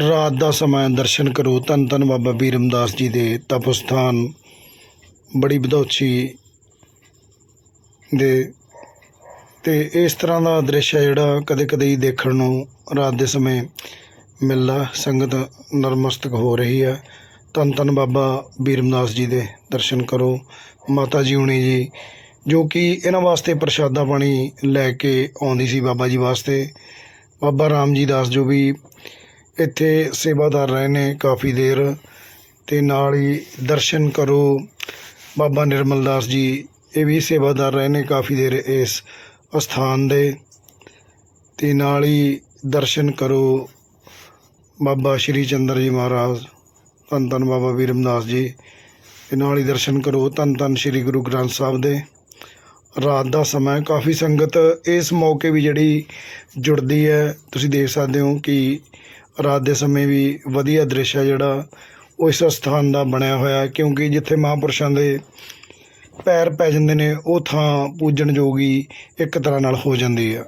ਰਾਤ ਦਾ ਸਮਾਂ ਦਰਸ਼ਨ ਕਰੋ। ਧੰਨ ਧੰਨ ਬਾਬਾ ਬੀਰਮਦਾਸ ਜੀ ਦੇ ਤਪ ਸਥਾਨ ਬੜੀ ਬਧੌਚੀ ਦੇ ਤੇ ਇਸ ਤਰ੍ਹਾਂ ਦਾ ਦ੍ਰਿਸ਼ ਹੈ ਜਿਹੜਾ ਕਦੇ ਕਦੇ ਹੀ ਦੇਖਣ ਨੂੰ ਰਾਤ ਦੇ ਸਮੇਂ ਮਿਲਦਾ। ਸੰਗਤ ਨਰਮਸਤਕ ਹੋ ਰਹੀ ਹੈ। ਧੰਨ ਧੰਨ ਬਾਬਾ ਬੀਰਮਦਾਸ ਜੀ ਦੇ ਦਰਸ਼ਨ ਕਰੋ। ਮਾਤਾ ਜੀ ਹੁਣੀ ਜੀ, ਜੋ ਕਿ ਇਹਨਾਂ ਵਾਸਤੇ ਪ੍ਰਸ਼ਾਦਾ ਪਾਣੀ ਲੈ ਕੇ ਆਉਂਦੀ ਸੀ ਬਾਬਾ ਜੀ ਵਾਸਤੇ। ਬਾਬਾ ਰਾਮ ਜੀ ਦਾਸ ਜੋ ਵੀ ਇੱਥੇ ਸੇਵਾਦਾਰ ਰਹੇ ਨੇ ਕਾਫੀ ਦੇਰ ਅਤੇ ਨਾਲ ਹੀ ਦਰਸ਼ਨ ਕਰੋ। ਬਾਬਾ ਨਿਰਮਲ ਦਾਸ ਜੀ, ਇਹ ਵੀ ਸੇਵਾਦਾਰ ਰਹੇ ਨੇ ਕਾਫੀ ਦੇਰ ਇਸ ਅਸਥਾਨ ਦੇ। ਅਤੇ ਨਾਲ ਹੀ ਦਰਸ਼ਨ ਕਰੋ ਬਾਬਾ ਸ਼੍ਰੀ ਚੰਦਰ ਜੀ ਮਹਾਰਾਜ, ਧੰਨ ਧੰਨ ਬਾਬਾ ਵੀਰਮਦਾਸ ਜੀ। ਤੇ ਨਾਲ ਹੀ ਦਰਸ਼ਨ ਕਰੋ ਧੰਨ ਧੰਨ ਸ਼੍ਰੀ ਗੁਰੂ ਗ੍ਰੰਥ ਸਾਹਿਬ ਦੇ। ਰਾਤ ਦਾ ਸਮਾਂ ਕਾਫੀ ਸੰਗਤ ਇਸ ਮੌਕੇ ਵੀ ਜਿਹੜੀ ਜੁੜਦੀ ਹੈ, ਤੁਸੀਂ ਦੇਖ ਸਕਦੇ ਹੋ ਕਿ ਰਾਤ ਦੇ ਸਮੇਂ ਵੀ ਵਧੀਆ ਦ੍ਰਿਸ਼ ਹੈ ਜਿਹੜਾ, ਉਹ ਇਸ ਸਥਾਨ ਦਾ ਬਣਿਆ ਹੋਇਆ ਕਿਉਂਕਿ ਜਿੱਥੇ ਮਹਾਂਪੁਰਸ਼ਾਂ ਦੇ ਪੈਰ ਪੈ ਜਾਂਦੇ ਨੇ, ਉਹ ਥਾਂ ਪੂਜਣਯੋਗ ਹੀ ਇੱਕ ਤਰ੍ਹਾਂ ਨਾਲ ਹੋ ਜਾਂਦੀ ਆ